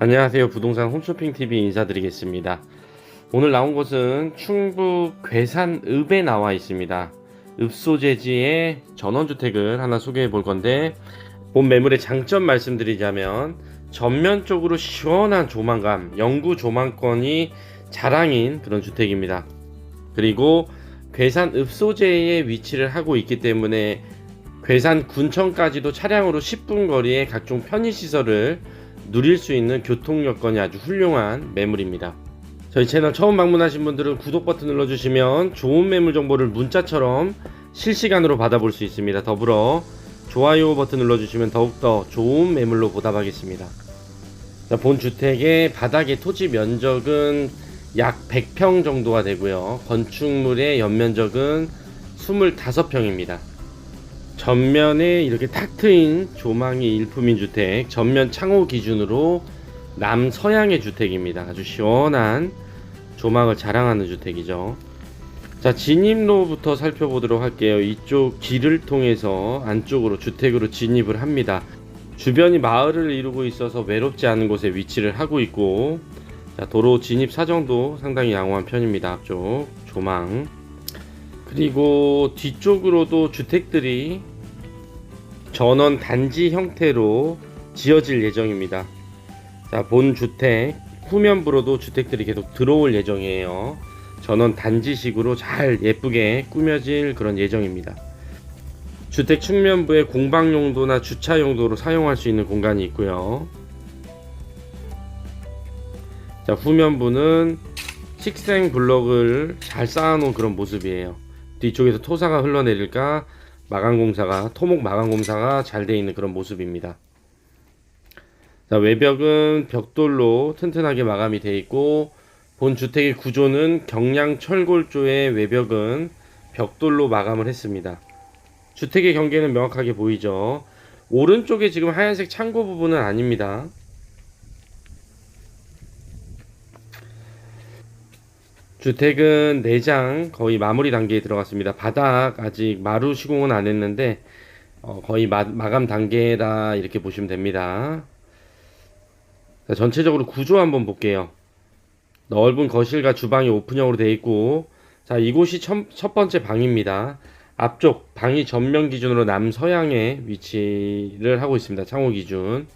안녕하세요. 부동산 홈쇼핑 TV 인사드리겠습니다. 오늘 나온 곳은 충북 괴산읍에 나와 있습니다. 읍소재지의 전원주택을 하나 소개해 볼 건데 본 매물의 장점 말씀드리자면 전면 쪽으로 시원한 조망감, 영구 조망권이 자랑인 그런 주택입니다. 그리고 괴산 읍소재에 위치를 하고 있기 때문에 괴산 군청까지도 차량으로 10분 거리에 각종 편의시설을 누릴 수 있는 교통 여건이 아주 훌륭한 매물입니다. 저희 채널 처음 방문하신 분들은 구독 버튼 눌러주시면 좋은 매물 정보를 문자처럼 실시간으로 받아볼 수 있습니다. 더불어 좋아요 버튼 눌러주시면 더욱더 좋은 매물로 보답하겠습니다. 자, 본 주택의 바닥의 토지 면적은 약 100평 정도가 되고요. 건축물의 연면적은 25평입니다. 전면에 이렇게 탁 트인 조망이 일품인 주택, 전면 창호 기준으로 남서양의 주택입니다. 아주 시원한 조망을 자랑하는 주택이죠. 자, 진입로부터 살펴보도록 할게요. 이쪽 길을 통해서 안쪽으로 주택으로 진입을 합니다. 주변이 마을을 이루고 있어서 외롭지 않은 곳에 위치를 하고 있고, 자, 도로 진입 사정도 상당히 양호한 편입니다. 앞쪽 조망. 그리고 뒤쪽으로도 주택들이 전원 단지 형태로 지어질 예정입니다. 자, 본 주택 후면부로도 주택들이 계속 들어올 예정이에요. 전원 단지식으로 잘 예쁘게 꾸며질 그런 예정입니다. 주택 측면부에 공방 용도나 주차 용도로 사용할 수 있는 공간이 있고요. 자, 후면부는 식생 블럭을 잘 쌓아놓은 그런 모습이에요. 뒤쪽에서 토사가 흘러내릴까 마감 공사가 토목 마감 공사가 잘 되어 있는 그런 모습입니다. 자, 외벽은 벽돌로 튼튼하게 마감이 되어 있고 본 주택의 구조는 경량 철골조의 외벽은 벽돌로 마감을 했습니다. 주택의 경계는 명확하게 보이죠. 오른쪽에 지금 하얀색 창고 부분은 아닙니다. 주택은 내장 거의 마무리 단계에 들어갔습니다. 바닥 아직 마루 시공은 안 했는데 어, 거의 마, 마감 단계라 이렇게 보시면 됩니다. 자, 전체적으로 구조 한번 볼게요. 넓은 거실과 주방이 오픈형으로 되어 있고 자 이곳이 첫, 첫 번째 방입니다. 앞쪽 방이 전면 기준으로 남서양에 위치를 하고 있습니다. 창호 기준.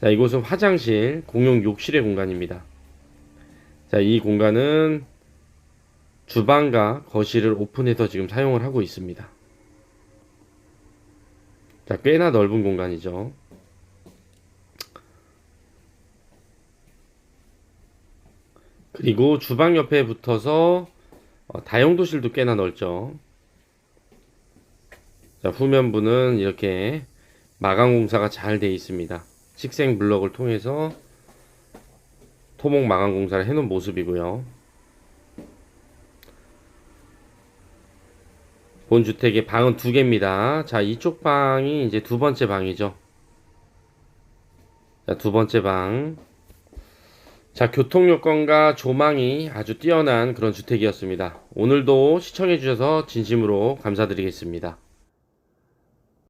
자 이곳은 화장실, 공용 욕실의 공간입니다. 자 이 공간은 주방과 거실을 오픈해서 지금 사용을 하고 있습니다. 자, 꽤나 넓은 공간이죠. 그리고 주방 옆에 붙어서 어, 다용도실도 꽤나 넓죠. 자, 후면부는 이렇게 마감 공사가 잘 되어 있습니다. 식생 블럭을 통해서 토목 마감 공사를 해놓은 모습이고요. 본 주택의 방은 두 개입니다. 자, 이쪽 방이 이제 두 번째 방이죠. 자, 두 번째 방. 자, 교통 여건과 조망이 아주 뛰어난 그런 주택이었습니다. 오늘도 시청해 주셔서 진심으로 감사드리겠습니다.